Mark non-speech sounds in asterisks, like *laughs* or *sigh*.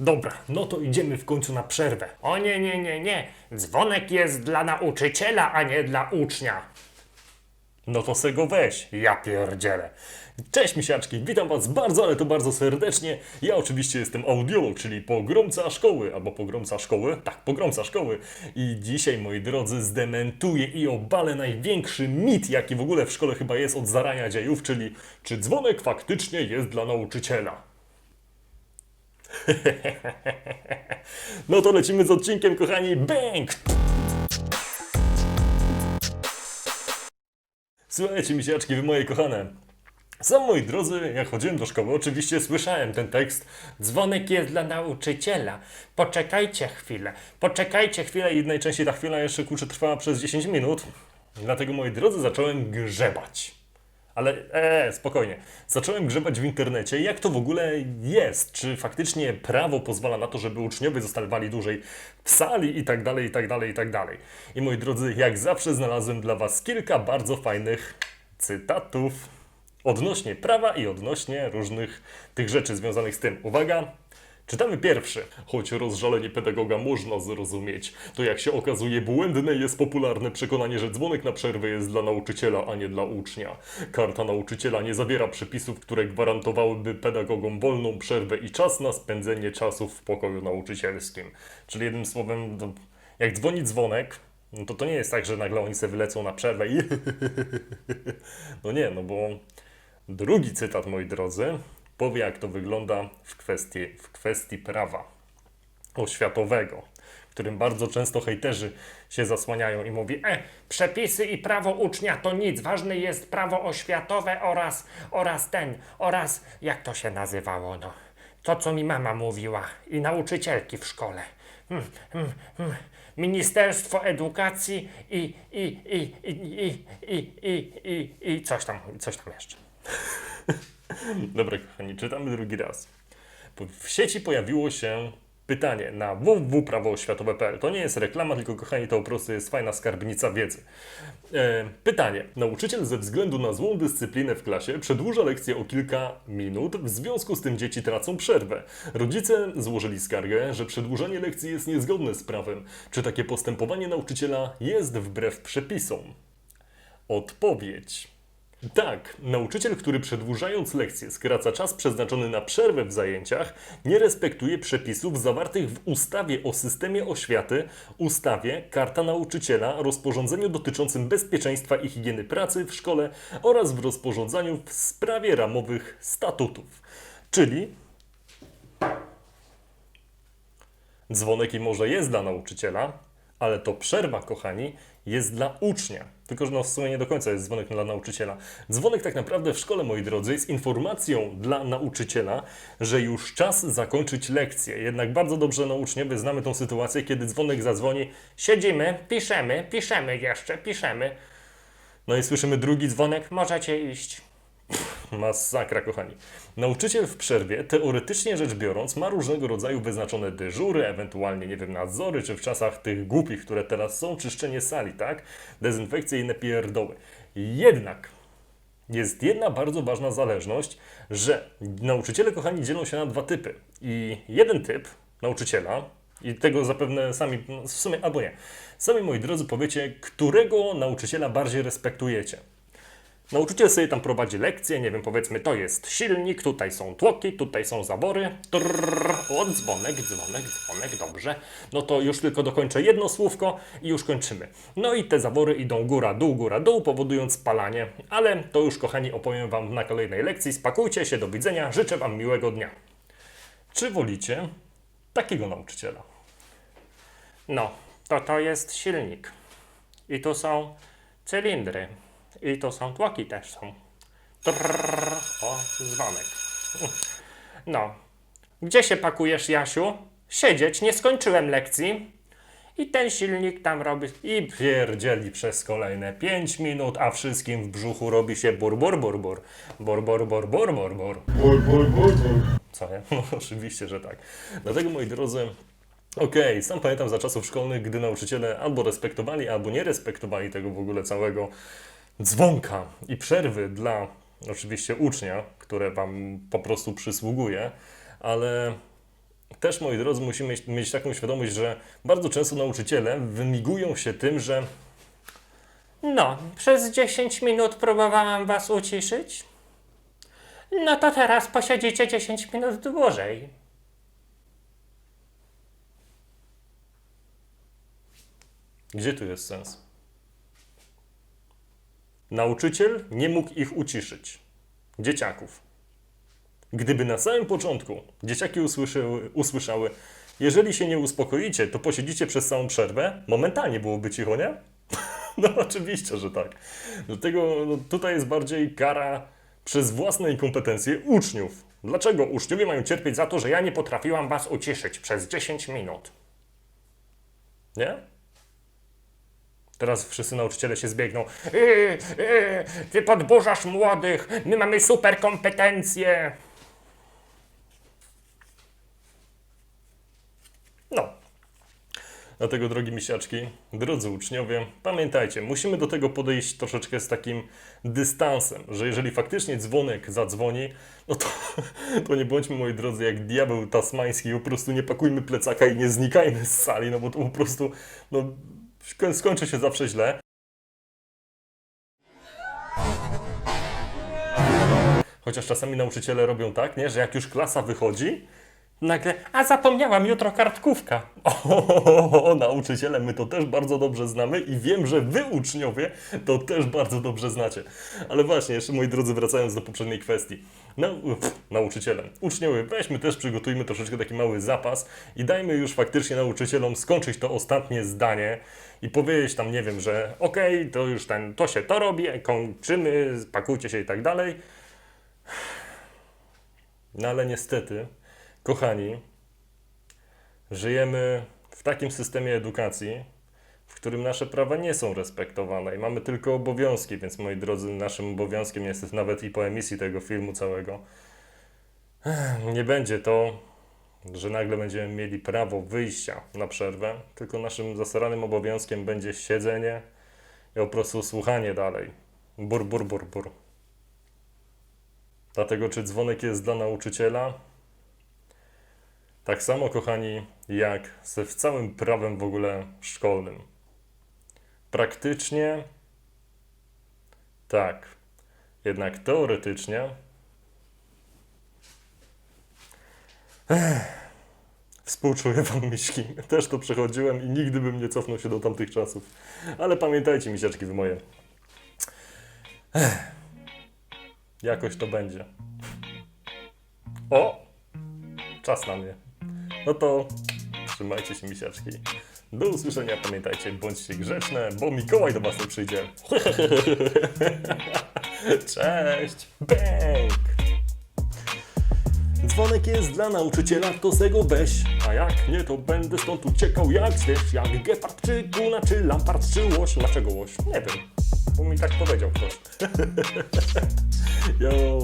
Dobra, no to idziemy w końcu na przerwę. O nie, nie, nie, nie. Dzwonek jest dla nauczyciela, a nie dla ucznia. No to se go weź, ja pierdzielę. Cześć misiaczki, witam was bardzo, ale to bardzo serdecznie. Ja oczywiście jestem audiolog, czyli pogromca szkoły, albo pogromca szkoły, tak, pogromca szkoły. I dzisiaj, moi drodzy, zdementuję i obalę największy mit, jaki w ogóle w szkole chyba jest od zarania dziejów, czyli czy dzwonek faktycznie jest dla nauczyciela. *laughs* No to lecimy z odcinkiem, kochani, bang! Słuchajcie, misiaczki, wy moje kochane. Sam, moi drodzy, jak chodziłem do szkoły, oczywiście słyszałem ten tekst. Dzwonek jest dla nauczyciela. Poczekajcie chwilę, poczekajcie chwilę i najczęściej ta chwila jeszcze kurczę trwała przez 10 minut. Dlatego, moi drodzy, zacząłem grzebać. Ale e, spokojnie. Zacząłem grzebać w internecie, jak to w ogóle jest. Czy faktycznie prawo pozwala na to, żeby uczniowie zostawali dłużej w sali i tak dalej, i tak dalej, i tak dalej. I moi drodzy, jak zawsze znalazłem dla Was kilka bardzo fajnych cytatów odnośnie prawa i odnośnie różnych tych rzeczy związanych z tym. Uwaga! Czytamy pierwszy. Choć rozżalenie pedagoga można zrozumieć, to jak się okazuje błędne jest popularne przekonanie, że dzwonek na przerwę jest dla nauczyciela, a nie dla ucznia. Karta nauczyciela nie zawiera przepisów, które gwarantowałyby pedagogom wolną przerwę i czas na spędzenie czasu w pokoju nauczycielskim. Czyli jednym słowem, to jak dzwoni dzwonek, no to to nie jest tak, że nagle oni sobie wylecą na przerwę i... *laughs* No nie, no bo drugi cytat, moi drodzy, powie jak to wygląda w kwestii, w kwestii prawa oświatowego, którym bardzo często hejterzy się zasłaniają i mówi e, przepisy i prawo ucznia to nic, ważne jest prawo oświatowe oraz, oraz ten, oraz jak to się nazywało, no, to co mi mama mówiła i nauczycielki w szkole. Hmm, hmm, hmm. Ministerstwo Edukacji i, i, i, i, i, i, i, i, i coś tam, coś tam jeszcze. *laughs* *laughs* Dobra, kochani, czytamy drugi raz. W sieci pojawiło się pytanie na www.prawooświatowe.pl. To nie jest reklama, tylko kochani, to po prostu jest fajna skarbnica wiedzy. E, pytanie. Nauczyciel ze względu na złą dyscyplinę w klasie przedłuża lekcję o kilka minut, w związku z tym dzieci tracą przerwę. Rodzice złożyli skargę, że przedłużanie lekcji jest niezgodne z prawem. Czy takie postępowanie nauczyciela jest wbrew przepisom? Odpowiedź. Tak, nauczyciel, który przedłużając lekcję skraca czas przeznaczony na przerwę w zajęciach, nie respektuje przepisów zawartych w ustawie o systemie oświaty, ustawie Karta Nauczyciela, rozporządzeniu dotyczącym bezpieczeństwa i higieny pracy w szkole oraz w rozporządzeniu w sprawie ramowych statutów. Czyli Dzwonek i może jest dla nauczyciela, ale to przerwa, kochani, jest dla ucznia. Tylko, że no w sumie nie do końca jest dzwonek dla nauczyciela. Dzwonek tak naprawdę w szkole, moi drodzy, jest informacją dla nauczyciela, że już czas zakończyć lekcję. Jednak bardzo dobrze na uczniowie znamy tą sytuację, kiedy dzwonek zadzwoni, siedzimy, piszemy, piszemy jeszcze, piszemy. No i słyszymy drugi dzwonek, możecie iść. Masakra, kochani. Nauczyciel w przerwie, teoretycznie rzecz biorąc, ma różnego rodzaju wyznaczone dyżury, ewentualnie, nie wiem, nadzory, czy w czasach tych głupich, które teraz są, czyszczenie sali, tak? Dezynfekcje i inne pierdoły. Jednak jest jedna bardzo ważna zależność, że nauczyciele, kochani, dzielą się na dwa typy. I jeden typ nauczyciela, i tego zapewne sami, w sumie albo nie, sami moi drodzy powiecie, którego nauczyciela bardziej respektujecie. Nauczyciel sobie tam prowadzi lekcję, nie wiem, powiedzmy, to jest silnik, tutaj są tłoki, tutaj są zawory. Trrr, o, dzwonek, dzwonek, dzwonek, dobrze. No to już tylko dokończę jedno słówko i już kończymy. No i te zawory idą góra, dół, góra, dół, powodując spalanie. Ale to już, kochani, opowiem Wam na kolejnej lekcji. Spakujcie się, do widzenia, życzę Wam miłego dnia. Czy wolicie takiego nauczyciela? No, to to jest silnik. I tu są cylindry. I to są tłoki też są. Trrr, o, dzwonek. *laughs* No. Gdzie się pakujesz, Jasiu? Siedzieć, nie skończyłem lekcji. I ten silnik tam robi. I pierdzieli przez kolejne 5 minut, a wszystkim w brzuchu robi się bur, bur, bur, bur. Bur, bur, bur, bur, bur, bur. Bur, bur, bur, bur. Co nie? *laughs* No oczywiście, że tak. Dlatego, moi drodzy, okej, sam pamiętam za czasów szkolnych, gdy nauczyciele albo respektowali, albo nie respektowali tego w ogóle całego dzwonka i przerwy dla oczywiście ucznia, które wam po prostu przysługuje, ale też, moi drodzy, musimy mieć, mieć taką świadomość, że bardzo często nauczyciele wymigują się tym, że No, przez 10 minut próbowałam was uciszyć. No to teraz posiedzicie 10 minut dłużej. gdzie tu jest sens? Nauczyciel nie mógł ich uciszyć. Dzieciaków. Gdyby na samym początku dzieciaki usłyszały, jeżeli się nie uspokoicie, to posiedzicie przez całą przerwę, momentalnie byłoby cicho, nie? *laughs* No oczywiście, że tak. Dlatego no, tutaj jest bardziej kara przez własne inkompetencje uczniów. Dlaczego uczniowie mają cierpieć za to, że ja nie potrafiłam was uciszyć przez 10 minut? Nie? Teraz wszyscy nauczyciele się zbiegną. Yy, yy, ty podburzasz młodych, my mamy super kompetencje. No. Dlatego, drogi misiaczki, drodzy uczniowie, pamiętajcie, musimy do tego podejść troszeczkę z takim dystansem, że jeżeli faktycznie dzwonek zadzwoni, no to, to nie bądźmy, moi drodzy, jak diabeł tasmański, po prostu nie pakujmy plecaka i nie znikajmy z sali, no bo to po prostu, no, skończy się zawsze źle. Chociaż czasami nauczyciele robią tak, nie, że jak już klasa wychodzi, Nagle, a zapomniałam jutro kartkówka. *laughs* O, nauczyciele, my to też bardzo dobrze znamy i wiem, że wy uczniowie to też bardzo dobrze znacie. Ale właśnie, jeszcze moi drodzy, wracając do poprzedniej kwestii. Nauczyciele, uczniowie, weźmy też, przygotujmy troszeczkę taki mały zapas i dajmy już faktycznie nauczycielom skończyć to ostatnie zdanie i powiedzieć tam, nie wiem, że okej, to już ten, to się to robi, kończymy, pakujcie się i tak dalej. No ale niestety, kochani, żyjemy w takim systemie edukacji, w którym nasze prawa nie są respektowane i mamy tylko obowiązki, więc moi drodzy, naszym obowiązkiem niestety nawet i po emisji tego filmu całego nie będzie to, że nagle będziemy mieli prawo wyjścia na przerwę, tylko naszym zasranym obowiązkiem będzie siedzenie i po prostu słuchanie dalej. Bur, bur, bur, bur. Dlatego, czy dzwonek jest dla nauczyciela? Tak samo, kochani, jak ze w całym prawem w ogóle szkolnym. Praktycznie tak, jednak teoretycznie Ech, współczuję wam *laughs* miśki. Też to przechodziłem i nigdy bym nie cofnął się do tamtych czasów. Ale pamiętajcie, misiaczki wy moje. Ech, jakoś to będzie. O! Czas na mnie. No to trzymajcie się, misiaczki. Do usłyszenia, pamiętajcie, bądźcie grzeczne, bo Mikołaj do was nie przyjdzie. *laughs* Cześć! Bęk! Dzwonek jest dla nauczyciela, to z tego weź. A jak nie, to będę stąd uciekał jak zwierz, jak gepard, czy kuna, czy lampart, czy łoś. Dlaczego łoś? Nie wiem, bo mi tak powiedział ktoś. *laughs* Yo!